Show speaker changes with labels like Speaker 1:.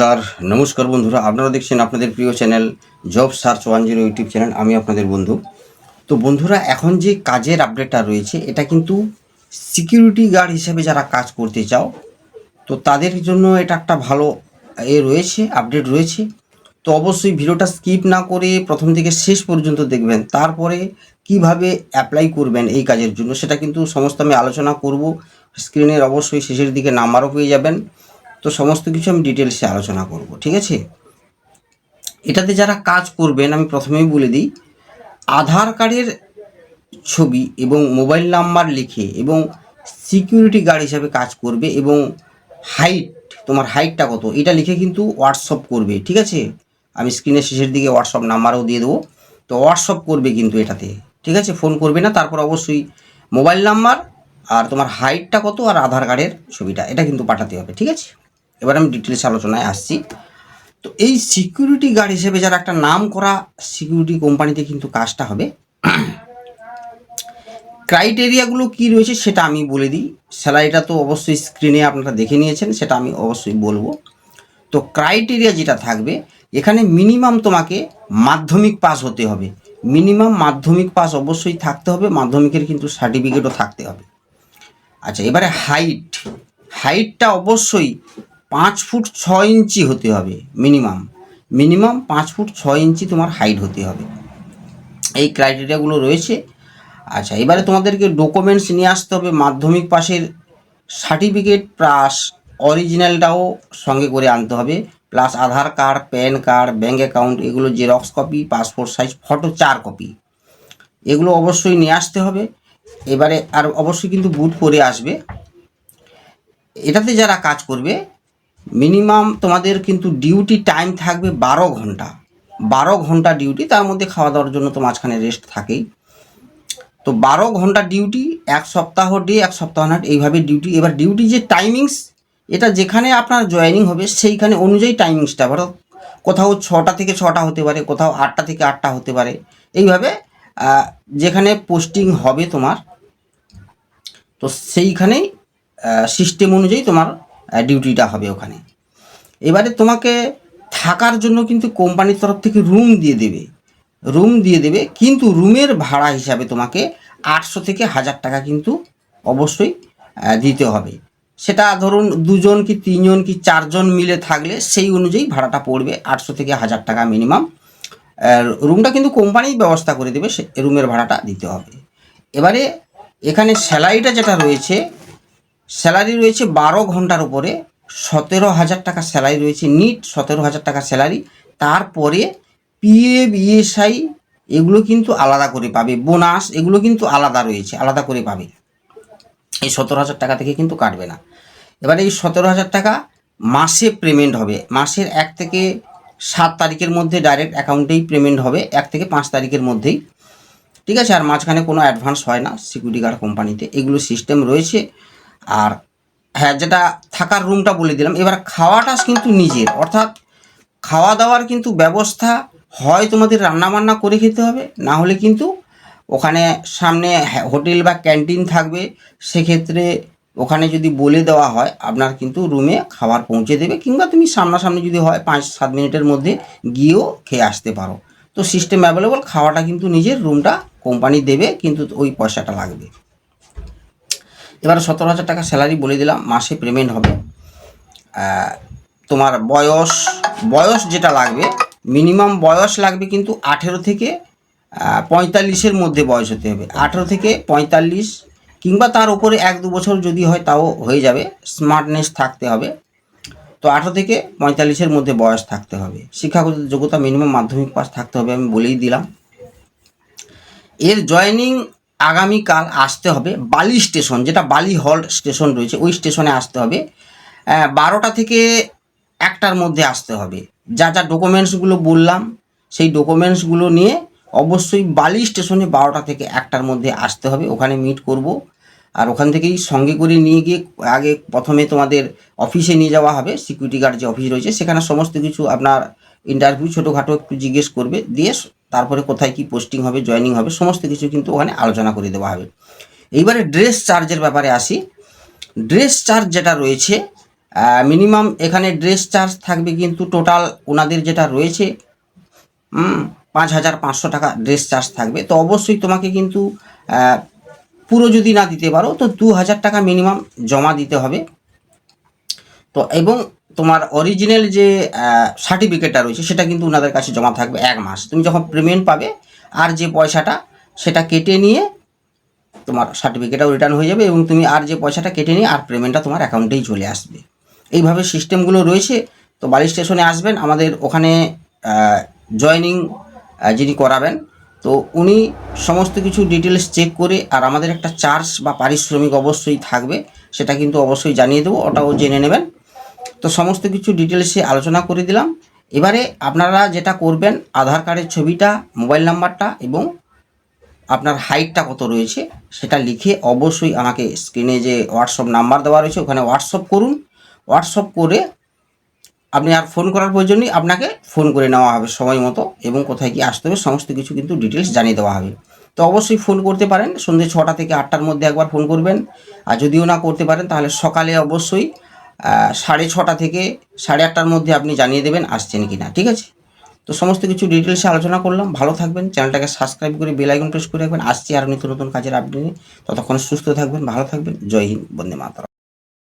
Speaker 1: নমস্কার নমস্কার বন্ধুরা, আপনারা দেখছেন আপনাদের প্রিয় channel job search one zero YouTube channel, আমি আপনাদের বন্ধু। তো বন্ধুরা, এখন যে কাজের আপডেটটা রয়েছে, এটা কিন্তু সিকিউরিটি গার্ড হিসেবে যারা কাজ করতে চাও, তো তাদের জন্য এটা একটা ভালো এ রয়েছে আপডেট রয়েছে। তো অবশ্যই ভিডিওটা স্কিপ না করে প্রথম থেকে শেষ পর্যন্ত দেখবেন, তারপরে কীভাবে অ্যাপ্লাই করবেন এই কাজের জন্য, সেটা কিন্তু সমস্ত আমি আলোচনা করব। স্ক্রিনের অবশ্যই শেষের দিকে নাম্বারও পেয়ে যাবেন। তো সমস্ত কিছু আমি ডিটেলসে আলোচনা করব, ঠিক আছে? এটাতে যারা কাজ করবেন, আমি প্রথমেই বলে দিই, আধার কার্ডের ছবি এবং মোবাইল নাম্বার লিখে এবং সিকিউরিটি গার্ড হিসাবে কাজ করবে এবং হাইট তোমার হাইটটা কত, এটা লিখে কিন্তু হোয়াটসঅ্যাপ করবে, ঠিক আছে? আমি স্ক্রিনের শেষের দিকে হোয়াটসঅ্যাপ নাম্বারও দিয়ে দেবো, তো হোয়াটসঅ্যাপ করবে কিন্তু এটাতে, ঠিক আছে? ফোন করবে না, তারপর অবশ্যই মোবাইল নাম্বার আর তোমার হাইটটা কত আর আধার কার্ডের ছবিটা, এটা কিন্তু পাঠাতে হবে, ঠিক আছে? এবার আমি ডিটেলস আলোচনায় আসছি। তো এই সিকিউরিটি গার্ড হিসেবে যারা একটা নাম করা সিকিউরিটি কোম্পানিতে কিন্তু কাজটা হবে। ক্রাইটেরিয়াগুলো কি রয়েছে সেটা আমি বলে দিই। স্যালারিটা তো অবশ্যই স্ক্রিনে আপনারা দেখে নিয়েছেন, সেটা আমি অবশ্যই বলব। তো ক্রাইটেরিয়া যেটা থাকবে, এখানে মিনিমাম তোমাকে মাধ্যমিক পাস হতে হবে। মিনিমাম মাধ্যমিক পাস অবশ্যই থাকতে হবে, মাধ্যমিকের কিন্তু সার্টিফিকেটও থাকতে হবে। আচ্ছা এবারে হাইট হাইটটা অবশ্যই পাঁচ ফুট ছ ইঞ্চি হতে হবে মিনিমাম। মিনিমাম পাঁচ ফুট ছ ইঞ্চি তোমার হাইট হতে হবে। এই ক্রাইটেরিয়াগুলো রয়েছে। আচ্ছা এবারে তোমাদেরকে ডকুমেন্টস নিয়ে আসতে হবে মাধ্যমিক পাশের সার্টিফিকেট প্লাস অরিজিনালটাও সঙ্গে করে আনতে হবে। Plus Aadhaar card pan card bank account এগুলো Xerox copy passport size photo চার কপি এগুলো অবশ্যই নিয়ে আসতে হবে। এবারে আর অবশ্যই কিন্তু বুট পরে আসবে। এটাতে যারা কাজ করবে মিনিমাম তোমাদের কিন্তু ডিউটি টাইম থাকবে বারো ঘণ্টা। বারো ঘণ্টা ডিউটি তার মধ্যে খাওয়া দাওয়ার জন্য তো মাঝখানে রেস্ট থাকেই। তো বারো ঘণ্টা ডিউটি এক সপ্তাহ ডে এক সপ্তাহ নাট এইভাবে ডিউটি এবার ডিউটি যে টাইমিংস এটা যেখানে আপনার জয়েনিং হবে, সেইখানে অনুযায়ী টাইমিংসটা ধরো কোথাও ছটা থেকে ছটা হতে পারে, কোথাও আটটা থেকে আটটা হতে পারে। এইভাবে যেখানে পোস্টিং হবে তোমার, তো সেইখানেই সিস্টেম অনুযায়ী তোমার ডিউটিটা হবে ওখানে। এবারে তোমাকে থাকার জন্য কিন্তু কোম্পানির তরফ থেকে রুম দিয়ে দেবে। রুম দিয়ে দেবে, কিন্তু রুমের ভাড়া হিসাবে তোমাকে আটশো থেকে হাজার টাকা কিন্তু অবশ্যই দিতে হবে। সেটা ধরুন দুজন কি তিনজন কি চারজন মিলে থাকলে সেই অনুযায়ী ভাড়াটা পড়বে আটশো থেকে হাজার টাকা মিনিমাম রুমটা কিন্তু কোম্পানি ব্যবস্থা করে দেবে, সে রুমের ভাড়াটা দিতে হবে। এবারে এখানে স্যালারিটা যেটা রয়েছে স্যালারি রয়েছে বারো ঘণ্টার উপরে, সতেরো হাজার টাকা স্যালারি রয়েছে, নিট সতেরো হাজার টাকা স্যালারি। তারপরে পিএফ ইএসআই এগুলো কিন্তু আলাদা করে পাবে। বোনাস, এগুলো কিন্তু আলাদা রয়েছে, আলাদা করে পাবে। এই সতেরো হাজার টাকা থেকে কিন্তু কাটবে না। এবারে এই সতেরো হাজার টাকা মাসে পেমেন্ট হবে। মাসের এক থেকে সাত তারিখের মধ্যে ডাইরেক্ট অ্যাকাউন্টেই পেমেন্ট হবে, এক থেকে পাঁচ তারিখের মধ্যেই। ঠিক আছে, আর মাঝখানে কোনো অ্যাডভান্স হয় না সিকিউরিটি গার্ড কোম্পানিতে। এগুলো সিস্টেম রয়েছে। আর হ্যাঁ যেটা থাকার রুমটা বলে দিলাম এবার খাওয়াটা কিন্তু নিজের অর্থাৎ খাওয়া দাওয়ার কিন্তু ব্যবস্থা হয় তোমাদের রান্নাবান্না করে খেতে হবে না হলে কিন্তু ওখানে সামনে হ্যাঁ, হোটেল বা ক্যান্টিন থাকবে সেক্ষেত্রে ওখানে যদি বলে দেওয়া হয় আপনার কিন্তু রুমে খাবার পৌঁছে দেবে কিংবা তুমি সামনাসামনি যদি হয় পাঁচ সাত মিনিটের মধ্যে গিয়েও খেয়ে আসতে পারো। তো সিস্টেম অ্যাভেলেবল খাওয়াটা কিন্তু নিজের রুমটা কোম্পানি দেবে কিন্তু ওই পয়সাটা লাগবে। এবারে সতেরো হাজার টাকা স্যালারি বলে দিলাম, মাসে পেমেন্ট হবে। তোমার বয়স বয়স যেটা লাগবে মিনিমাম বয়স লাগবে কিন্তু আঠেরো থেকে পঁয়তাল্লিশের মধ্যে বয়স হতে হবে। আঠেরো থেকে পঁয়তাল্লিশ কিংবা তার উপরে এক দু বছর যদি হয় তাও হয়ে যাবে স্মার্টনেস থাকতে হবে। তো আঠেরো থেকে পঁয়তাল্লিশের মধ্যে বয়স থাকতে হবে। শিক্ষাগত যোগ্যতা মিনিমাম মাধ্যমিক পাস থাকতে হবে আমি বলেই দিলাম। এর জয়েনিং আগামীকাল আসতে হবে বালি স্টেশন, যেটা বালি হল্ট স্টেশন রয়েছে, ওই স্টেশনে আসতে হবে। বারোটা থেকে একটার মধ্যে আসতে হবে। যা যা ডকুমেন্টসগুলো বললাম, সেই ডকুমেন্টসগুলো নিয়ে অবশ্যই বালি স্টেশনে বারোটা থেকে একটার মধ্যে আসতে হবে। ওখানে মিট করব। আর ওখান থেকেই সঙ্গে করে নিয়ে গিয়ে আগে প্রথমে তোমাদের অফিসে নিয়ে যাওয়া হবে। সিকিউরিটি গার্ড যে অফিস রয়েছে, সেখানে সমস্ত কিছু আপনার ইন্টারভিউ ছোটোখাটো একটু জিজ্ঞেস করবে। দিয়ে তারপরে কোথায় কি পোস্টিং হবে জয়েনিং হবে, সমস্ত কিছু কিন্তু ওখানে আলোচনা করে দেওয়া হবে। এইবারে ড্রেস চার্জের ব্যাপারে আসি। ড্রেস চার্জ যেটা রয়েছে মিনিমাম এখানে ড্রেস চার্জ থাকবে কিন্তু টোটাল ওনাদের যেটা রয়েছে পাঁচ হাজার পাঁচশো টাকা ড্রেস চার্জ থাকবে। তো অবশ্যই তোমাকে কিন্তু পুরো যদি না দিতে পারো, তো দু হাজার টাকা মিনিমাম জমা দিতে হবে। তো এবং তোমার অরিজিনাল যে সার্টিফিকেটটা রয়েছে, সেটা কিন্তু ওনাদের কাছে জমা থাকবে এক মাস। তুমি যখন পেমেন্ট পাবে, আর যে পয়সাটা, সেটা কেটে নিয়ে তোমার সার্টিফিকেটটাও রিটার্ন হয়ে যাবে এবং তুমি আর যে পয়সাটা কেটে নিয়ে, আর পেমেন্টটা তোমার অ্যাকাউন্টেই চলে আসবে। এইভাবে সিস্টেমগুলো রয়েছে, তো বালি স্টেশনে আসবেন, আমাদের ওখানে জয়নিং যিনি করাবেন, তো উনি সমস্ত কিছু ডিটেলস চেক করে, আর আমাদের একটা চার্জ বা পারিশ্রমিক অবশ্যই থাকবে, সেটা কিন্তু অবশ্যই জানিয়ে দেবো, ওটাও জেনে নেবেন। তো সমস্ত কিছু ডিটেলসে আলোচনা করে দিলাম। এবারে আপনারা যেটা করবেন, আধার কার্ডের ছবিটা মোবাইল নাম্বারটা এবং আপনার হাইটটা কত রয়েছে সেটা লিখে অবশ্যই আমাকে স্ক্রিনে যে হোয়াটসঅ্যাপ নাম্বার দেওয়া রয়েছে, ওখানে হোয়াটসঅ্যাপ করুন। হোয়াটসঅ্যাপ করে আপনি আর ফোন করার প্রয়োজন নেই, আপনাকে ফোন করে নেওয়া হবে সময় মতো এবং কোথায় কি আসতে হবে, সমস্ত কিছু কিন্তু ডিটেলস জানিয়ে দেওয়া হবে। তো অবশ্যই ফোন করতে পারেন, সন্ধ্যে ছটা থেকে আটটার মধ্যে একবার ফোন করবেন। আর যদিও না করতে পারেন, তাহলে সকালে অবশ্যই সাড়ে ছটা থেকে সাড়ে আটটার মধ্যে আপনি জানিয়ে দেবেন আসছেন কি না ঠিক আছে? তো সমস্ত কিছু ডিটেলসে আলোচনা করলাম, ভালো থাকবেন, চ্যানেলটাকে সাবস্ক্রাইব করে বেল আইকন প্রেস করে রাখবেন। আসছি আর নিত্য নতুন কাজের আপডেট ততক্ষণ সুস্থ থাকবেন, ভালো থাকবেন। জয় হিন্দ, বন্দে মাতরম।